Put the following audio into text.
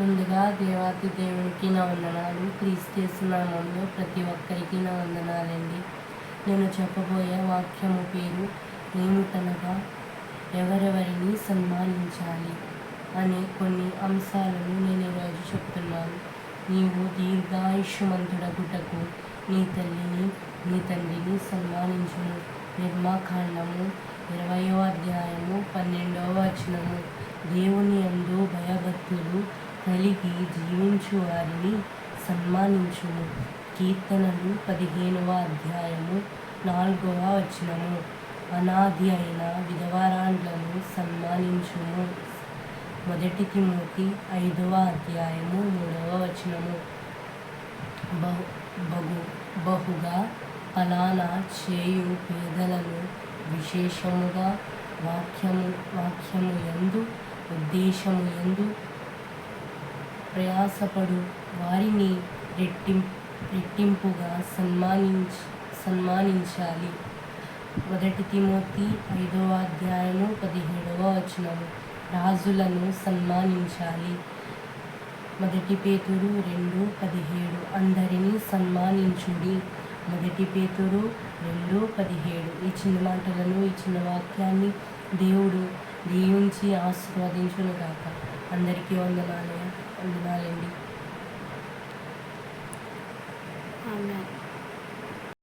ముందుగా దేవాతి దేవునికి నా వందనాలు క్రీస్తు నామంలో ప్రతి ఒక్కరికి నా వందనాలండి. నేను చెప్పబోయే వాక్యము పేరు ఏమిటనగా ఎవరెవరిని సన్మానించాలి అనే కొన్ని అంశాలను నేను ఈరోజు చెప్తున్నాను. నీవు దీర్ఘాయుష్మంతుడగుటకు నీ తల్లిని నీ తండ్రిని సన్మానించును నిర్మాకాండము ఇరవయో అధ్యాయము పన్నెండవ వచనము. దేవుని యందు భయభక్తులు కలిగి జీవించు వారిని సన్మానించును కీర్తనలు పదిహేనవ అధ్యాయము నాలుగవ వచనము. అనాది అయిన విధవారాండ్లను సన్మానించుము. మొదటి తిమోతి ఐదవ అధ్యాయము మూడవ వచనము. బహు బహు బహుగా ఫలానా చేయు పేదలను విశేషముగా వాక్యము వాక్యము యందు ఉద్దేశము యందు ప్రయాసపడు. వారిని రెట్టిం రెట్టింపుగా సన్మానించ సన్మానించాలి. మొదటి తిమోతి ఐదవ అధ్యాయము పదిహేడవ వచనము. రాజులను సన్మానించాలి. మొదటి పేతురు రెండు పదిహేడు. అందరినీ సన్మానించుడి. మొదటి పేతురు రెండు పదిహేడు. ఈ చిన్న మాటలను ఈ చిన్న వాక్యాన్ని దేవుడు దీవించి ఆశీర్వదించును కాక అందరికీ వందనాలు వందనాలండి. ఆమె